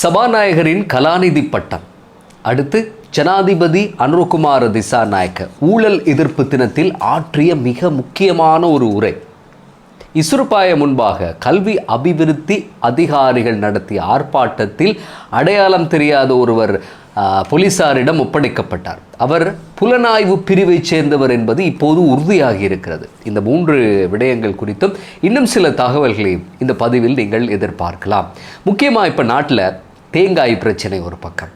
சபாநாயகரின் கலாநிதி பட்டம். அடுத்து ஜனாதிபதி அனுரகுமார திசாநாயக்க ஊழல் எதிர்ப்பு தினத்தில் ஆற்றிய மிக முக்கியமான ஒரு உரை. இசுருப்பாய முன்பாக கல்வி அபிவிருத்தி அதிகாரிகள் நடத்திய ஆர்ப்பாட்டத்தில் அடையாளம் தெரியாத ஒருவர் போலீசாரிடம் ஒப்படைக்கப்பட்டார். அவர் புலனாய்வு பிரிவைச் சேர்ந்தவர் என்பது இப்போது உறுதியாகி இருக்கிறது. இந்த மூன்று விடயங்கள் குறித்தும் இன்னும் சில தகவல்களையும் இந்த பதிவில் நீங்கள் எதிர்பார்க்கலாம். முக்கியமாக இப்போ நாட்டில் தேங்காய் பிரச்சனை ஒரு பக்கம்.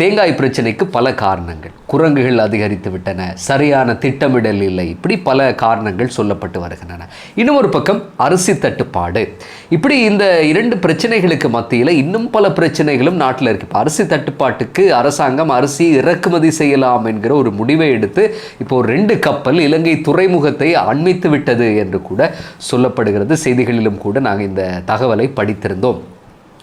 தேங்காய் பிரச்சனைக்கு பல காரணங்கள். குரங்குகள் அதிகரித்து விட்டன. சரியான திட்டமிடல் இல்லை. இப்படி பல காரணங்கள் சொல்லப்பட்டு வருகின்றன. இன்னும் ஒரு பக்கம் அரிசி தட்டுப்பாடு. இப்படி இந்த இரண்டு பிரச்சனைகளுக்கு மத்தியில் இன்னும் பல பிரச்சனைகளும் நாட்டில் இருக்கு. இப்போ அரிசி தட்டுப்பாட்டுக்கு அரசாங்கம் அரிசி இறக்குமதி செய்யலாம் என்கிற ஒரு முடிவை எடுத்து இப்போ ஒரு ரெண்டு கப்பல் இலங்கை துறைமுகத்தை அண்மித்து விட்டது என்று கூட சொல்லப்படுகிறது. செய்திகளிலும் கூட நாங்கள் இந்த தகவலை படித்திருந்தோம்.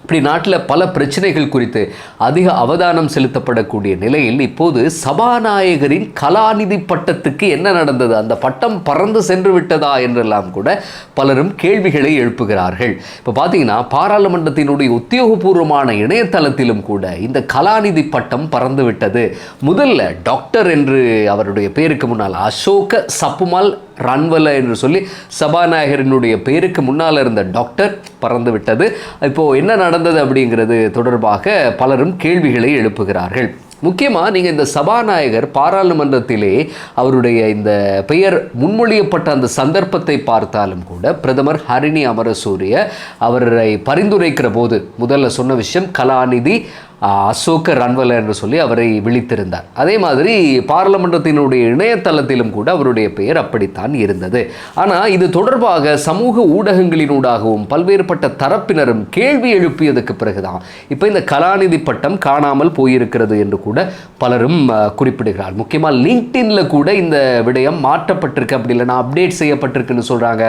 இப்படி நாட்டில் பல பிரச்சனைகள் குறித்து அதிக அவதானம் செலுத்தப்படக்கூடிய நிலையில் இப்போது சபாநாயகரின் கலாநிதி பட்டத்துக்கு என்ன நடந்தது? அந்த பட்டம் பறந்து சென்று விட்டதா என்றெல்லாம் கூட பலரும் கேள்விகளை எழுப்புகிறார்கள். இப்போ பார்த்தீங்கன்னா பாராளுமன்றத்தினுடைய உத்தியோகபூர்வமான இணையதளத்திலும் கூட இந்த கலாநிதி பட்டம் பறந்து விட்டது. முதல்ல டாக்டர் என்று அவருடைய பேருக்கு முன்னால் அசோக சப்புமால் ரன்வல்ல என்று சொல்லி சபாநாயகரினுடைய பேருக்கு முன்னால் இருந்த டாக்டர் பறந்து விட்டது என்ன நடந்தது அப்படிங்கிறது தொடர்பாக பலரும் கேள்விகளை எழுப்புகிறார்கள். முக்கியமாக நீங்கள் இந்த சபாநாயகர் பாராளுமன்றத்திலே அவருடைய இந்த பெயர் முன்மொழியப்பட்ட அந்த சந்தர்ப்பத்தை பார்த்தாலும் கூட பிரதமர் ஹரிணி அமரசூரிய அவரை பரிந்துரைக்கிற போது முதல்ல சொன்ன விஷயம் கலாநிதி அசோக ரன்வல என்று சொல்லி அவரை விழித்திருந்தார். அதே மாதிரி பாராளுமன்றத்தினுடைய இணையதளத்திலும் கூட அவருடைய பெயர் அப்படித்தான் இருந்தது. ஆனால் இது தொடர்பாக சமூக ஊடகங்களினூடாகவும் பல்வேறுபட்ட தரப்பினரும் கேள்வி எழுப்பியதுக்கு பிறகுதான் இப்போ இந்த கலாநிதி பட்டம் காணாமல் போயிருக்கிறது என்று கூட பலரும் குறிப்பிடுகிறார் முக்கியமாக லிங்க்டின்ல கூட இந்த விடயம் மாற்றப்பட்டிருக்கு அப்படி இல்லைன்னா அப்டேட் செய்யப்பட்டிருக்குன்னு சொல்கிறாங்க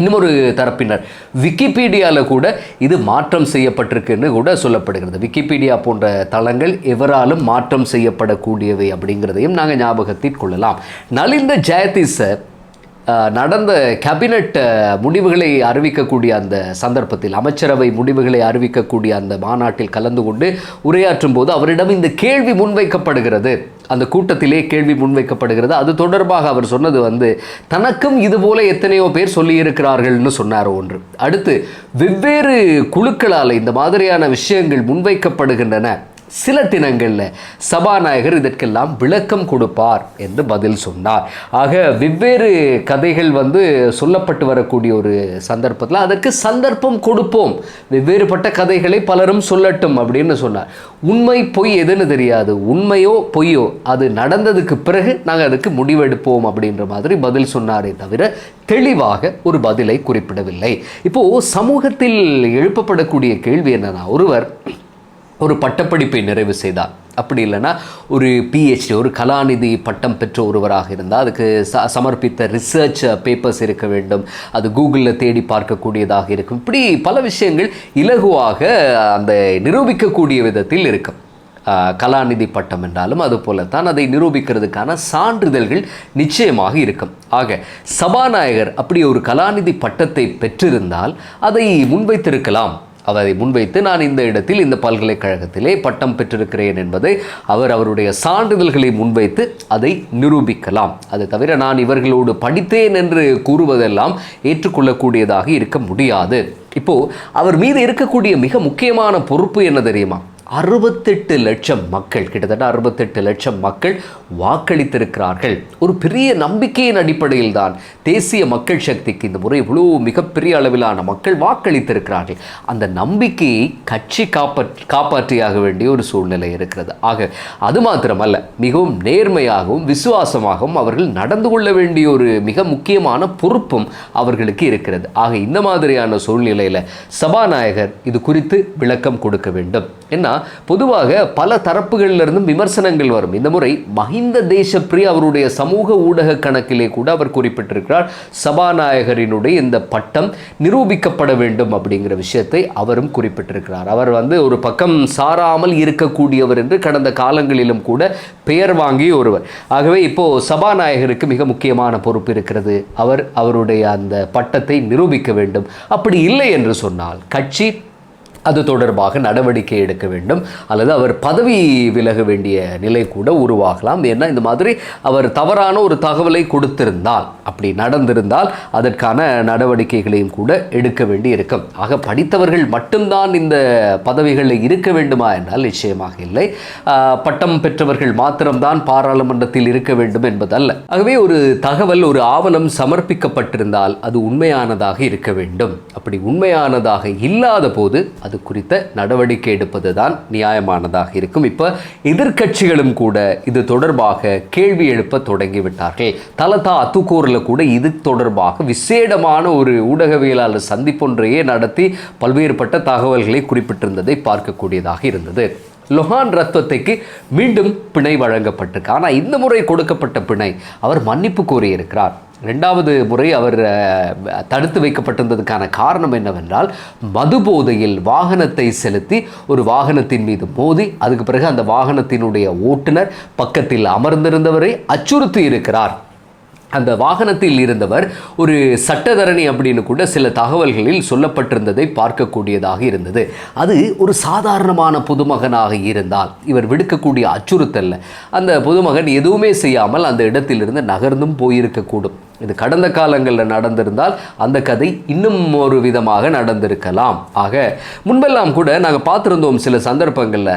இன்னும் ஒரு தரப்பினர். விக்கிபீடியாவில் கூட இது மாற்றம் செய்யப்பட்டிருக்குன்னு கூட சொல்லப்படுகிறது. விக்கிபீடியா போன்ற தளங்கள் எவராலும் மாற்றம் செய்யப்படக்கூடியவை அப்படிங்கிறதையும் நாங்கள் ஞாபகத்தில் கொள்ளலாம். நலிந்த ஜெயதீச நடந்த கேபினட் முடிவுகளை அறிவிக்கக்கூடிய அந்த சந்தர்ப்பத்தில் அமைச்சரவை முடிவுகளை அறிவிக்கக்கூடிய அந்த மாநாட்டில் கலந்து கொண்டு உரையாற்றும் போது அவரிடம் இந்த கேள்வி முன்வைக்கப்படுகிறது. அந்த கூட்டத்திலே கேள்வி முன்வைக்கப்படுகிறது. அது தொடர்பாக அவர் சொன்னது வந்து தனக்கும் இதுபோல எத்தனையோ பேர் சொல்லியிருக்கிறார்கள்னு சொன்னார் ஒன்று. அடுத்து வெவ்வேறு குழுக்களால் இந்த மாதிரியான விஷயங்கள் முன்வைக்கப்படுகின்றன. சில தினங்களில் சபாநாயகர் இதற்கெல்லாம் விளக்கம் கொடுப்பார் என்று பதில் சொன்னார். ஆக வெவ்வேறு கதைகள் வந்து சொல்லப்பட்டு வரக்கூடிய ஒரு சந்தர்ப்பத்தில் அதற்கு சந்தர்ப்பம் கொடுப்போம். வெவ்வேறுபட்ட கதைகளை பலரும் சொல்லட்டும் அப்படின்னு சொன்னார். உண்மை பொய் எதுன்னு தெரியாது. உண்மையோ பொய்யோ அது நடந்ததுக்கு பிறகு நாங்கள் அதுக்கு முடிவெடுப்போம் அப்படின்ற மாதிரி பதில் சொன்னாரே தவிர தெளிவாக ஒரு பதிலை குறிப்பிடவில்லை. இப்போது சமூகத்தில் எழுப்பப்படக்கூடிய கேள்வி என்னன்னா ஒருவர் ஒரு பட்டப்படிப்பை நிறைவு செய்தார். அப்படி இல்லைன்னா ஒரு பிஹெச்டி ஒரு கலாநிதி பட்டம் பெற்ற ஒருவராக இருந்தால் அதுக்கு ச சமர்ப்பித்த ரிசர்ச் பேப்பர்ஸ் இருக்க வேண்டும். அது கூகுளில் தேடி பார்க்கக்கூடியதாக இருக்கும். இப்படி பல விஷயங்கள் இலகுவாக அந்த நிரூபிக்கக்கூடிய விதத்தில் இருக்கும். கலாநிதி பட்டம் என்றாலும் அது தான் அதை நிரூபிக்கிறதுக்கான சான்றிதழ்கள் நிச்சயமாக இருக்கும். ஆக சபாநாயகர் அப்படி ஒரு கலாநிதி பட்டத்தை பெற்றிருந்தால் அதை முன்வைத்திருக்கலாம். அவரை முன்வைத்து நான் இந்த இடத்தில் இந்த பல்கலைக்கழகத்திலே பட்டம் பெற்றிருக்கிறேன் என்பதை அவர் அவருடைய சான்றிதழ்களை முன்வைத்து அதை நிரூபிக்கலாம். அது தவிர நான் இவர்களோடு படித்தேன் என்று கூறுவதெல்லாம் ஏற்றுக்கொள்ளக்கூடியதாக இருக்க முடியாது. இப்போது அவர் மீது இருக்கக்கூடிய மிக முக்கியமான பொறுப்பு என்ன தெரியுமா? அறுபத்தெட்டு லட்சம் மக்கள் கிட்டத்தட்ட அறுபத்தெட்டு லட்சம் மக்கள் வாக்களித்திருக்கிறார்கள். ஒரு பெரிய நம்பிக்கையின் அடிப்படையில் தான் தேசிய மக்கள் சக்திக்கு இந்த முறை இவ்வளோ மிகப்பெரிய அளவிலான மக்கள் வாக்களித்திருக்கிறார்கள். அந்த நம்பிக்கையை கட்சி காப்பாற் காப்பாற்றியாக வேண்டிய ஒரு சூழ்நிலை இருக்கிறது. ஆக அது மாத்திரமல்ல மிகவும் நேர்மையாகவும் விசுவாசமாகவும் அவர்கள் நடந்து கொள்ள வேண்டிய ஒரு மிக முக்கியமான பொறுப்பும் அவர்களுக்கு இருக்கிறது. ஆக இந்த மாதிரியான சூழ்நிலையில் சபாநாயகர் இது குறித்து விளக்கம் கொடுக்க வேண்டும். ஏன்னா பொதுவாக பல தரப்புகளிலிருந்தும் விமர்சனங்கள் வரும். இந்த முறை மஹிந்த தேசப்பிரிய அவருடைய சமூக ஊடக கணக்கிலே கூட அவர் குறிப்பிட்டிருக்கிறார் சபாநாயகரினுடைய இந்த பட்டம் நிரூபிக்கப்பட வேண்டும் அப்படிங்கிற விஷயத்தை அவரும் குறிப்பிட்டிருக்கிறார். அவர் வந்து ஒரு பக்கம் சாராமல் இருக்கக்கூடியவர் என்று கடந்த காலங்களிலும் கூட பெயர் வாங்கி ஒருவர். ஆகவே இப்போ சபாநாயகருக்கு மிக முக்கியமான பொறுப்பு இருக்கிறது. அவர் அவருடைய அந்த பட்டத்தை நிரூபிக்க வேண்டும். அப்படி இல்லை என்று சொன்னால் கட்சி அது தொடர்பாக நடவடிக்கை எடுக்க வேண்டும். அல்லது அவர் பதவி விலக வேண்டிய நிலை கூட உருவாகலாம். ஏன்னா இந்த மாதிரி அவர் தவறான ஒரு தகவலை கொடுத்திருந்தால் அப்படி நடந்திருந்தால் அதற்கான நடவடிக்கைகளையும் கூட எடுக்க வேண்டி இருக்கும் ஆக படித்தவர்கள் மட்டும்தான் இந்த பதவிகளில் இருக்க வேண்டுமா என்றால் நிச்சயமாக இல்லை. பட்டம் பெற்றவர்கள் மாத்திரம்தான் பாராளுமன்றத்தில் இருக்க வேண்டும் என்பதல்ல. ஆகவே ஒரு தகவல் ஒரு ஆவணம் சமர்ப்பிக்கப்பட்டிருந்தால் அது உண்மையானதாக இருக்க வேண்டும். அப்படி உண்மையானதாக இல்லாத போது அது குறித்த நடவடிக்கை எடுப்பது தான் நியாயமானதாக இருக்கும். இப்போ எதிர்கட்சிகளும் கூட இது தொடர்பாக கேள்வி எழுப்ப தொடங்கிவிட்டார்கள். தலதா அத்துக்கூரில் கூட இது தொடர்பாக விசேடமான ஒரு ஊடகவியலாளர் சந்திப்பொன்றையே நடத்தி பல்வேறுபட்ட தகவல்களை குறிப்பிட்டிருந்ததை பார்க்கக்கூடியதாக இருந்தது. லொஹான் ரத்வத்தைக்கு மீண்டும் பிணை வழங்கப்பட்டிருக்கு. ஆனால் இந்த முறை கொடுக்கப்பட்ட பிணை அவர் மன்னிப்பு கோரியிருக்கிறார். ரெண்டாவது முறை அவர் தடுத்து வைக்கப்பட்டிருந்ததுக்கான காரணம் என்னவென்றால் மது போதையில் வாகனத்தை செலுத்தி ஒரு வாகனத்தின் மீது மோதி அதுக்கு பிறகு அந்த வாகனத்தினுடைய ஓட்டுநர் பக்கத்தில் அமர்ந்திருந்தவரை அச்சுறுத்தி இருக்கிறார். அந்த வாகனத்தில் இருந்தவர் ஒரு சட்டத்தரணி அப்படின்னு கூட சில தகவல்களில் சொல்லப்பட்டிருந்ததை பார்க்கக்கூடியதாக இருந்தது. அது ஒரு சாதாரணமான பொதுமகனாக இருந்தால் இவர் விடுக்கக்கூடிய அச்சுறுத்தல்ல. அந்த பொதுமகன் எதுவுமே செய்யாமல் அந்த இடத்திலிருந்து நகர்ந்தும் போயிருக்கக்கூடும். இது கடந்த காலங்களில் நடந்திருந்தால் அந்த கதை இன்னும் ஒரு விதமாக நடந்திருக்கலாம். ஆக முன்பெல்லாம் கூட நாங்கள் பார்த்துருந்தோம் சில சந்தர்ப்பங்களில்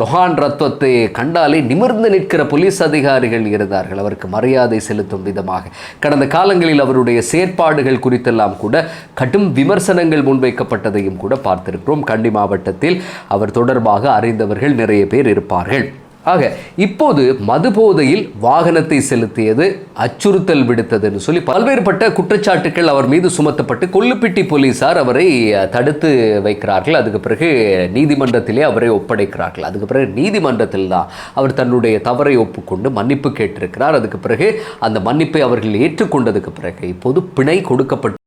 லொஹான் ரத்வத்தை கண்டாலே நிமிர்ந்து நிற்கிற போலீஸ் அதிகாரிகள் இருந்தார்கள். அவருக்கு மரியாதை செலுத்தும் விதமாக. கடந்த காலங்களில் அவருடைய செயற்பாடுகள் குறித்தெல்லாம் கூட கடும் விமர்சனங்கள் முன்வைக்கப்பட்டதையும் கூட பார்த்திருக்கிறோம். கண்டி மாவட்டத்தில் அவர் தொடர்பாக அறிந்தவர்கள் நிறைய பேர் இருப்பார்கள். ஆக இப்போது மது போதையில் வாகனத்தை செலுத்தியது அச்சுறுத்தல் விடுத்ததுன்னு சொல்லி பல்வேறுபட்ட குற்றச்சாட்டுகள் அவர் மீது சுமத்தப்பட்டு கொல்லுப்பிட்டி போலீசார் அவரை தடுத்து வைக்கிறார்கள். அதுக்கு பிறகு நீதிமன்றத்திலே அவரை ஒப்படைக்கிறார்கள். அதுக்கு பிறகு நீதிமன்றத்தில் தான் அவர் தன்னுடைய தவறை ஒப்புக்கொண்டு மன்னிப்பு கேட்டிருக்கிறார். அதுக்கு பிறகு அந்த மன்னிப்பை அவர்கள் ஏற்றுக்கொண்டதுக்கு பிறகு இப்போது பிணை கொடுக்கப்பட்டு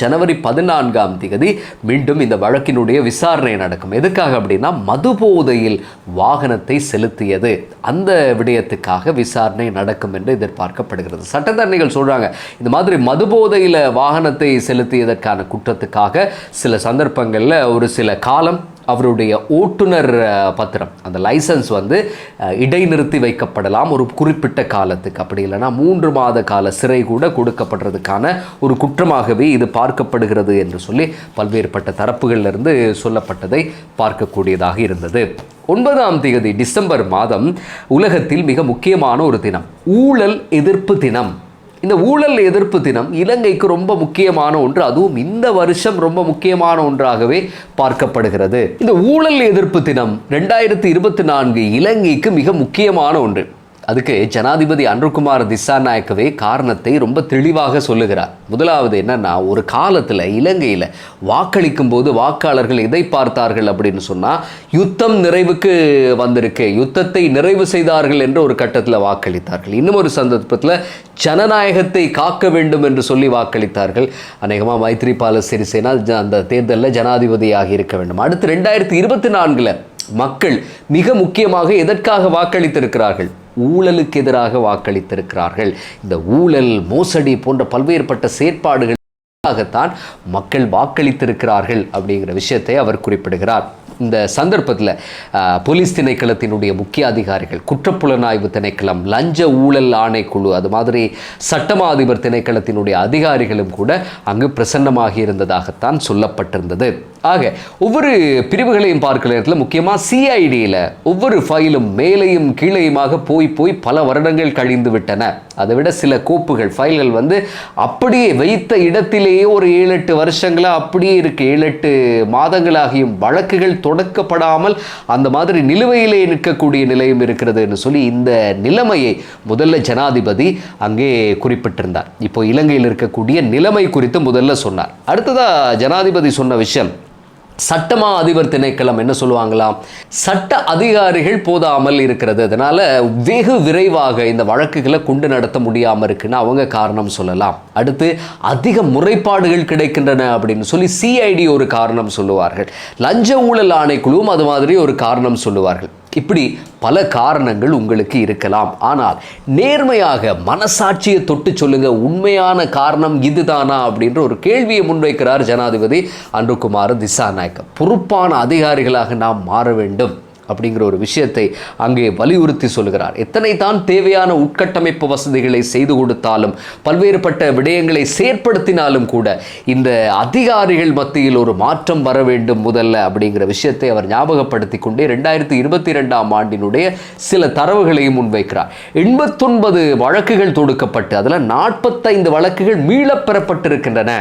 ஜனவரி பதினான்காம் தேதி மீண்டும் இந்த வழக்கினுடைய விசாரணை நடக்கும். எதுக்காக அப்படின்னா மது போதையில் வாகனத்தை செலுத்தியது. அந்த விடயத்துக்காக விசாரணை நடக்கும் என்று எதிர்பார்க்கப்படுகிறது. சட்டத்தரணிகள் சொல்கிறாங்க இந்த மாதிரி மது போதையில் வாகனத்தை செலுத்தியதற்கான குற்றத்துக்காக சில சந்தர்ப்பங்களில் ஒரு சில காலம் அவருடைய ஓட்டுநர் பத்திரம். அந்த லைசன்ஸ் வந்து இடைநிறுத்தி வைக்கப்படலாம் ஒரு குறிப்பிட்ட காலத்துக்கு. அப்படி இல்லைன்னா மூன்று மாத கால சிறை கூட கொடுக்கப்படுறதுக்கான ஒரு குற்றமாகவே இது பார்க்கப்படுகிறது என்று சொல்லி பல்வேறுபட்ட தரப்புகளிலிருந்து சொல்லப்பட்டதை பார்க்கக்கூடியதாக இருந்தது. ஒன்பதாம் தேதி டிசம்பர் மாதம் உலகத்தில் மிக முக்கியமான ஒரு தினம் ஊழல் எதிர்ப்பு தினம். இந்த ஊழல் எதிர்ப்பு தினம் இலங்கைக்கு ரொம்ப முக்கியமான ஒன்று அதுவும் இந்த வருஷம் ரொம்ப முக்கியமான ஒன்றாகவே பார்க்கப்படுகிறது. இந்த ஊழல் எதிர்ப்பு தினம் ரெண்டாயிரத்தி இருபத்தி நான்கு இலங்கைக்கு மிக முக்கியமான ஒன்று. அதுக்கு ஜனாதிபதி அன்ருகுமார் திசாநாயக்கவே காரணத்தை ரொம்ப தெளிவாக சொல்லுகிறார். முதலாவது என்னன்னா ஒரு காலத்தில் இலங்கையில் வாக்களிக்கும் போது வாக்காளர்கள் எதை பார்த்தார்கள் அப்படின்னு சொன்னால் யுத்தம் நிறைவுக்கு வந்திருக்கு யுத்தத்தை நிறைவு செய்தார்கள் என்று ஒரு கட்டத்தில் வாக்களித்தார்கள். இன்னும் ஒரு சந்தர்ப்பத்தில் ஜனநாயகத்தை காக்க வேண்டும் என்று சொல்லி வாக்களித்தார்கள். அநேகமாக மைத்ரிபால சிறிசேனா ஜ- அந்த தேர்தலில் ஜனாதிபதியாக இருக்க வேண்டும். அடுத்து ரெண்டாயிரத்தி இருபத்தி நான்கில் மக்கள் மிக முக்கியமாக எதற்காக வாக்களித்திருக்கிறார்கள்? ஊழலுக்கு எதிராக வாக்களித்திருக்கிறார்கள். இந்த ஊழல் மோசடி போன்ற பல்வேறுபட்ட செயற்பாடுகளாகத்தான் மக்கள் வாக்களித்திருக்கிறார்கள் அப்படிங்கிற விஷயத்தை அவர் குறிப்பிடுகிறார். இந்த சந்தர்ப்பத்தில் போலீஸ் திணைக்களத்தினுடைய முக்கிய அதிகாரிகள் குற்றப்புலனாய்வு திணைக்களம் லஞ்ச ஊழல் ஆணைக்குழு அது மாதிரி சட்டமா அதிபர் திணைக்களத்தினுடைய அதிகாரிகளும் கூட அங்கு பிரசன்னமாகி இருந்ததாகத்தான் சொல்லப்பட்டிருந்தது. ஆக ஒவ்வொரு பிரிவுகளையும் பார்க்கிற நேரத்தில் முக்கியமாக சிஐடியில் ஒவ்வொரு ஃபைலும் மேலையும் கீழையுமாக போய் போய் பல வருடங்கள் கழிந்து விட்டன. அதை விட சில கோப்புகள் ஃபைல்கள் வந்து அப்படியே வைத்த இடத்திலேயே ஒரு ஏழு எட்டு வருஷங்களாக அப்படியே இருக்கு. ஏழு எட்டு மாதங்களாகியும் வழக்குகள் தொடக்கப்படாமல் அந்த மாதிரி நிலுவையிலே நிற்கக்கூடிய நிலையும் இருக்கிறதுன்னு சொல்லி இந்த நிலைமையை முதல்ல ஜனாதிபதி அங்கே குறிப்பிட்டிருந்தார். இப்போ இலங்கையில் இருக்கக்கூடிய நிலைமை குறித்து முதல்ல சொன்னார். அடுத்ததாக ஜனாதிபதி சொன்ன விஷயம் சட்டமா அதிபர் திணைக்களம் என்ன சொல்லுவாங்களாம் சட்ட அதிகாரிகள் போதாமல் இருக்கிறது. அதனால வெகு விரைவாக இந்த வழக்குகளை கொண்டு நடத்த முடியாமல் இருக்குன்னு அவங்க காரணம் சொல்லலாம். அடுத்து அதிக முறைப்பாடுகள் கிடைக்கின்றன அப்படின்னு சொல்லி சிஐடி ஒரு காரணம் சொல்லுவார்கள். லஞ்ச ஊழல் ஆணைக்குழுவும் அது மாதிரி ஒரு காரணம் சொல்லுவார்கள். இப்படி பல காரணங்கள் உங்களுக்கு இருக்கலாம். ஆனால் நேர்மையாக மனசாட்சியை தொட்டு சொல்லுங்க உண்மையான காரணம் இதுதானா அப்படின்ற ஒரு கேள்வியை முன்வைக்கிறார் ஜனாதிபதி அன்றுகுமார் திசாநாயக்க பொறுப்பான அதிகாரிகளாக நாம் மாற வேண்டும். அப்படிங்கிற ஒரு விஷயத்தை அங்கே வலியுறுத்தி சொல்கிறார் எத்தனை தான் தேவையான உட்கட்டமைப்பு வசதிகளை செய்து கொடுத்தாலும் பல்வேறுபட்ட விடயங்களை செயற்படுத்தினாலும் கூட இந்த அதிகாரிகள் மத்தியில் ஒரு மாற்றம் வர வேண்டும் முதல்ல அப்படிங்கிற விஷயத்தை அவர் ஞாபகப்படுத்தி கொண்டே ரெண்டாயிரத்தி இருபத்தி ரெண்டாம் ஆண்டினுடைய சில தரவுகளையும் முன்வைக்கிறார். எண்பத்தொன்பது வழக்குகள் தொடுக்கப்பட்டு அதில் நாற்பத்தைந்து வழக்குகள் மீளப்பெறப்பட்டிருக்கின்றன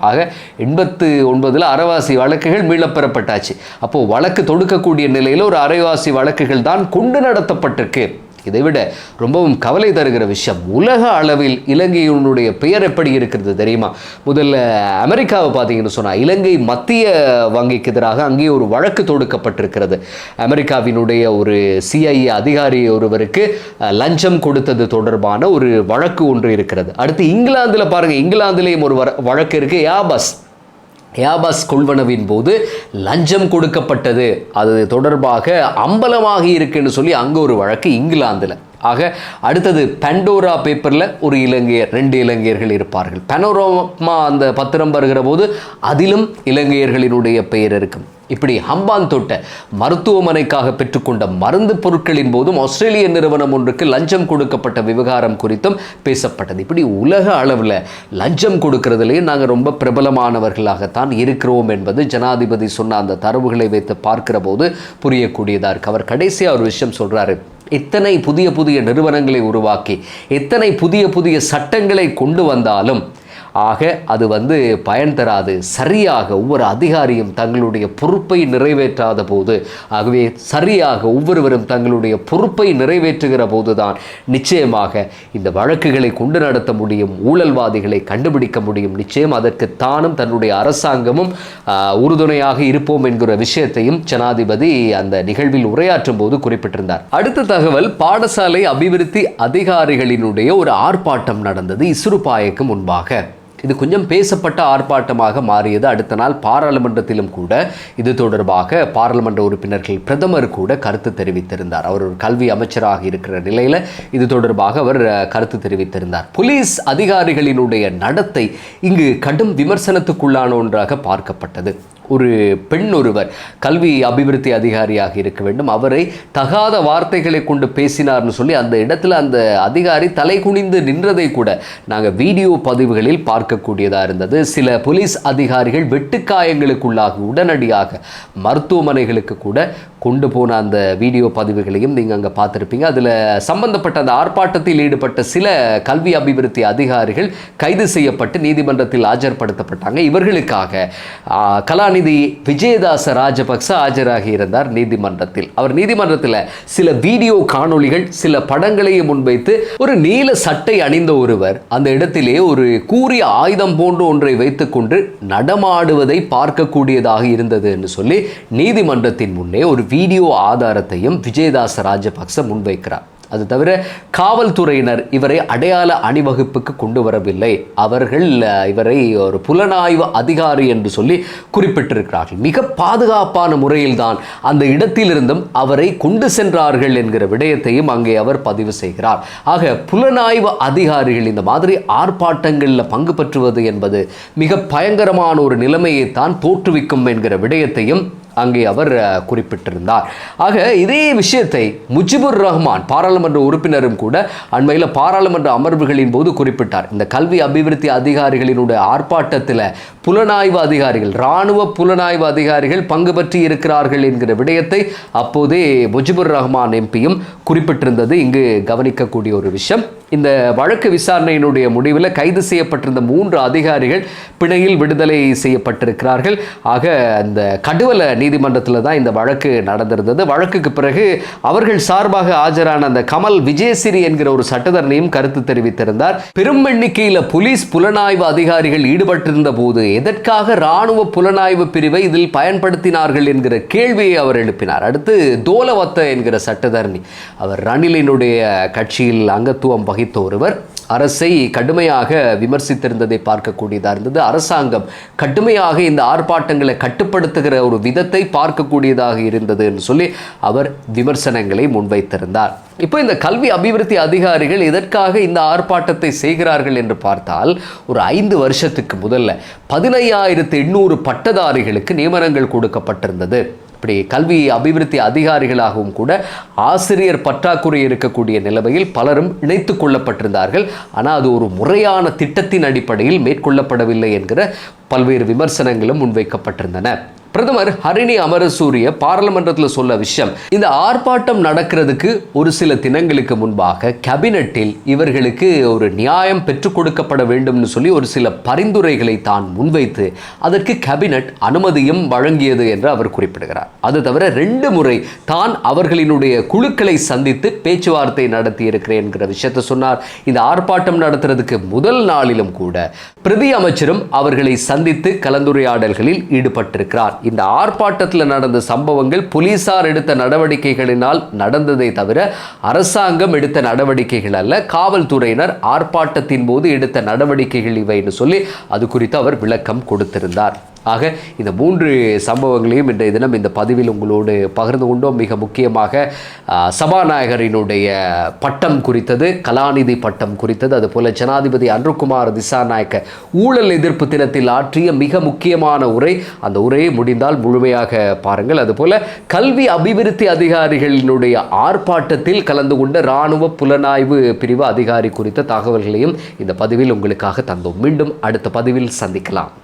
ஆக எண்பத்து ஒன்பதில் அரைவாசி வழக்குகள் மீளப்பெறப்பட்டாச்சு. அப்போது வழக்கு தொடுக்கக்கூடிய நிலையில் ஒரு அரைவாசி வழக்குகள் தான் கொண்டு நடத்தப்பட்டிருக்கு. இதை விட ரொம்பவும் கவலை தருகிற விஷயம் உலக அளவில் இலங்கையினுடைய பெயர் எப்படி இருக்கிறது தெரியுமா? முதல்ல அமெரிக்காவை பார்த்தீங்கன்னு சொன்னால் இலங்கை மத்திய வங்கிக்கு எதிராக அங்கே ஒரு வழக்கு தொடுக்கப்பட்டிருக்கிறது. அமெரிக்காவினுடைய ஒரு சிஐஏ அதிகாரி ஒருவருக்கு லஞ்சம் கொடுத்தது தொடர்பான ஒரு வழக்கு ஒன்று இருக்கிறது. அடுத்து இங்கிலாந்தில் பாருங்கள் இங்கிலாந்திலேயும் ஒரு வர- வழக்கு இருக்குது யாபஸ் யாபாஸ் கொள்வனவின் போது லஞ்சம் கொடுக்கப்பட்டது. அது தொடர்பாக அம்பலமாகி இருக்குன்னு சொல்லி அங்கே ஒரு வழக்கு இங்கிலாந்தில். ஆக அடுத்தது பெண்டோரா பேப்பரில் ஒரு இலங்கையர் ரெண்டு இலங்கையர்கள் இருப்பார்கள். பெனோரோமா அந்த பத்திரம் வருகிற போது அதிலும் இலங்கையர்களினுடைய பெயர் இருக்கும். இப்படி ஹம்பான் தொட்ட மருத்துவமனைக்காக பெற்றுக்கொண்ட மருந்து பொருட்களின் போதும் ஆஸ்திரேலிய நிறுவனம் ஒன்றுக்கு லஞ்சம் கொடுக்கப்பட்ட விவகாரம் குறித்தும் பேசப்பட்டது. இப்படி உலக அளவில் லஞ்சம் கொடுக்கறதுலேயும் நாங்கள் ரொம்ப பிரபலமானவர்களாகத்தான் இருக்கிறோம் என்பது ஜனாதிபதி சொன்ன அந்த தரவுகளை வைத்து பார்க்கிற போது புரியக்கூடியதாக இருக்கு. அவர் கடைசியாக ஒரு விஷயம் சொல்கிறாரு எத்தனை புதிய புதிய நிறுவனங்களை உருவாக்கி எத்தனை புதிய புதிய சட்டங்களை கொண்டு வந்தாலும் ஆக அது வந்து பயன் தராது. சரியாக ஒவ்வொரு அதிகாரியும் தங்களுடைய பொறுப்பை நிறைவேற்றாத போது ஆகவே சரியாக ஒவ்வொருவரும் தங்களுடைய பொறுப்பை நிறைவேற்றுகிற போதுதான் நிச்சயமாக இந்த வழக்குகளை கொண்டு நடத்த முடியும் ஊழல்வாதிகளை கண்டுபிடிக்க முடியும். நிச்சயம் அதற்கு தானும் தன்னுடைய அரசாங்கமும் உறுதுணையாக இருப்போம் என்கிற விஷயத்தையும் ஜனாதிபதி அந்த நிகழ்வில் உரையாற்றும் போது குறிப்பிட்டிருந்தார். அடுத்த தகவல் பாடசாலை அபிவிருத்தி அதிகாரிகளினுடைய ஒரு ஆர்ப்பாட்டம் நடந்தது. இசுருப்பாயக்கு முன்பாக. இது கொஞ்சம் பேசப்பட்ட ஆர்ப்பாட்டமாக மாறியது. அடுத்த நாள் பாராளுமன்றத்திலும் கூட இது தொடர்பாக பாராளுமன்ற உறுப்பினர்கள் பிரதமர் கூட கருத்து தெரிவித்திருந்தார். அவர் ஒரு கல்வி அமைச்சராக இருக்கிற நிலையில் இது தொடர்பாக அவர் கருத்து தெரிவித்திருந்தார். போலீஸ் அதிகாரிகளினுடைய நடத்தை இங்கு கடும் விமர்சனத்துக்குள்ளான ஒன்றாக பார்க்கப்பட்டது. ஒரு பெண் ஒருவர் கல்வி அபிவிருத்தி அதிகாரியாக இருக்க வேண்டும். அவரை தகாத வார்த்தைகளை கொண்டு பேசினார்னு சொல்லி அந்த இடத்துல அந்த அதிகாரி தலை குனிந்து நின்றதை கூட நாங்கள் வீடியோ பதிவுகளில் பார்க்கக்கூடியதாக இருந்தது. சில போலீஸ் அதிகாரிகள் வெட்டுக்காயங்களுக்குள்ளாக உடனடியாக மருத்துவமனைகளுக்கு கூட கொண்டு போன அந்த வீடியோ பதிவுகளையும் நீங்கள் அங்கே பார்த்துருப்பீங்க. அதில் சம்பந்தப்பட்ட அந்த ஆர்ப்பாட்டத்தில் ஈடுபட்ட சில கல்வி அபிவிருத்தி அதிகாரிகள் கைது செய்யப்பட்டு நீதிமன்றத்தில் ஆஜர்படுத்தப்பட்டாங்க. இவர்களுக்காக கலாநிதி விஜயதாச ராஜபக்ச ஆஜராகி இருந்தார் நீதிமன்றத்தில். அவர் நீதிமன்றத்தில் சில வீடியோ காணொளிகள் சில படங்களையும் முன்வைத்து ஒரு நீல சட்டை அணிந்த ஒருவர் அந்த இடத்திலே ஒரு கூறிய ஆயுதம் போன்ற ஒன்றை வைத்துக்கொண்டு நடமாடுவதை பார்க்கக்கூடியதாக இருந்தது என்று சொல்லி நீதிமன்றத்தின் முன்னே ஒரு வீடியோ ஆதாரத்தையும் விஜயதாச ராஜபக்ச முன்வைக்கிறார். அது தவிர காவல்துறையினர் இவரை அடையாள அணிவகுப்புக்கு கொண்டு வரவில்லை அவர்கள் இவரை ஒரு புலனாய்வு அதிகாரி என்று சொல்லி குறிப்பிட்டிருக்கிறார்கள். மிக பாதுகாப்பான முறையில்தான் அந்த இடத்திலிருந்தும் அவரை கொண்டு சென்றார்கள் என்கிற விடயத்தையும் அங்கே அவர் பதிவு செய்கிறார். ஆக புலனாய்வு அதிகாரிகள் இந்த மாதிரி ஆர்ப்பாட்டங்களில் பங்கு பெற்றுவது என்பது மிக பயங்கரமான ஒரு நிலைமையை தான் தோற்றுவிக்கும் என்கிற விடயத்தையும் அங்கே அவர் குறிப்பிட்டிருந்தார். ஆக இதே விஷயத்தை முஜிபுர் ரஹ்மான் பாராளுமன்ற உறுப்பினரும் கூட அண்மையில் பாராளுமன்ற அமர்வுகளின் போது குறிப்பிட்டார். இந்த கல்வி அபிவிருத்தி அதிகாரிகளினுடைய ஆர்ப்பாட்டத்தில் புலனாய்வு அதிகாரிகள் இராணுவ புலனாய்வு அதிகாரிகள் பங்கு பற்றி இருக்கிறார்கள் என்கிற விடயத்தை அப்போதே முஜிபுர் ரஹ்மான் எம்பியும் குறிப்பிட்டிருந்தது. இங்கு கவனிக்கக்கூடிய ஒரு விஷயம் இந்த வழக்கு விசாரணையினுடைய முடிவில் கைது செய்யப்பட்டிருந்த மூன்று அதிகாரிகள் பிணையில் விடுதலை செய்யப்பட்டிருக்கிறார்கள். ஆக அந்த கடுவலை நீதிமன்றத்தில் தான் இந்த வழக்கு நடந்திருந்தது. வழக்குக்கு பிறகு அவர்கள் சார்பாக ஆஜரான அந்த கமல் விஜயசிறி என்கிற ஒரு சட்டத்தரணியும் கருத்து தெரிவித்திருந்தார். பெரும் எண்ணிக்கையில் போலீஸ் புலனாய்வு அதிகாரிகள் ஈடுபட்டிருந்த போது எதற்காக ராணுவ புலனாய்வு பிரிவை இதில் பயன்படுத்தினார்கள் என்கிற கேள்வியை அவர் எழுப்பினார். அடுத்து தோலவத்த என்கிற சட்டத்தரணி அவர் ரணிலினுடைய கட்சியில் அங்கத்துவம் வகித்த ஒருவர். அரசை கடுமையாக விமர்சித்திருந்ததை பார்க்கக்கூடியதாக இருந்தது. அரசாங்கம் கடுமையாக இந்த ஆர்ப்பாட்டங்களை கட்டுப்படுத்துகிற ஒரு விதத்தை பார்க்கக்கூடியதாக இருந்ததுன்னு சொல்லி அவர் விமர்சனங்களை முன்வைத்திருந்தார். இப்போ இந்த கல்வி அபிவிருத்தி அதிகாரிகள் எதற்காக இந்த ஆர்ப்பாட்டத்தை செய்கிறார்கள் என்று பார்த்தால் ஒரு ஐந்து வருஷத்துக்கு முதல்ல பதினையாயிரத்து எண்ணூறு பட்டதாரிகளுக்கு நியமனங்கள் கொடுக்கப்பட்டிருந்தது. அப்படி கல்வி அபிவிருத்தி அதிகாரிகளாகவும் கூட ஆசிரியர் பற்றாக்குறை இருக்கக்கூடிய நிலைமையில் பலரும் இணைத்து கொள்ளப்பட்டிருந்தார்கள். ஆனால் அது ஒரு முறையான திட்டத்தின் அடிப்படையில் மேற்கொள்ளப்படவில்லை என்கிற பல்வேறு விமர்சனங்களும் முன்வைக்கப்பட்டிருந்தன. பிரதமர் ஹரிணி அமரசூரிய பாராளுமன்றத்தில் சொல்ல விஷயம் இந்த ஆர்ப்பாட்டம் நடக்கிறதுக்கு ஒரு சில தினங்களுக்கு முன்பாக கேபினட்டில் இவர்களுக்கு ஒரு நியாயம் பெற்றுக் கொடுக்கப்பட வேண்டும்னு சொல்லி ஒரு சில பரிந்துரைகளை தான் முன்வைத்து அதற்கு கேபினட் அனுமதியும் வழங்கியது என்று அவர் குறிப்பிடுகிறார். அது தவிர ரெண்டு முறை தான் அவர்களினுடைய குழுக்களை சந்தித்து பேச்சுவார்த்தை நடத்தி இருக்கிறேன் என்கிற விஷயத்தை சொன்னார். இந்த ஆர்ப்பாட்டம் நடத்துறதுக்கு முதல் நாளிலும் கூட பிரதி அமைச்சரும் அவர்களை சந்தித்து கலந்துரையாடல்களில் ஈடுபட்டிருக்கிறார். இந்த ஆர்ப்பாட்டத்தில் நடந்த சம்பவங்கள் போலீசார் எடுத்த நடவடிக்கைகளினால் நடந்ததை தவிர அரசாங்கம் எடுத்த நடவடிக்கைகள் அல்ல. காவல்துறையினர் ஆர்ப்பாட்டத்தின் போது எடுத்த நடவடிக்கைகள் இவைன்னு சொல்லி அது குறித்து அவர் விளக்கம் கொடுத்திருந்தார். ஆக இந்த மூன்று சம்பவங்களையும் இன்றைய தினம் இந்த பதிவில் உங்களோடு பகிர்ந்து கொண்டோம். மிக முக்கியமாக சபாநாயகரினுடைய பட்டம் குறித்தது கலாநிதி பட்டம் குறித்தது அதுபோல ஜனாதிபதி அன்ருகுமார் திசாநாயக்க ஊழல் எதிர்ப்பு தினத்தில் ஆற்றிய மிக முக்கியமான உரை. அந்த உரையை முடிந்தால் முழுமையாக பாருங்கள். அதுபோல கல்வி அபிவிருத்தி அதிகாரிகளினுடைய ஆர்ப்பாட்டத்தில் கலந்து கொண்ட இராணுவ புலனாய்வு பிரிவு அதிகாரி குறித்த தகவல்களையும் இந்த பதிவில் உங்களுக்காக தந்தோம். மீண்டும் அடுத்த பதிவில் சந்திக்கலாம்.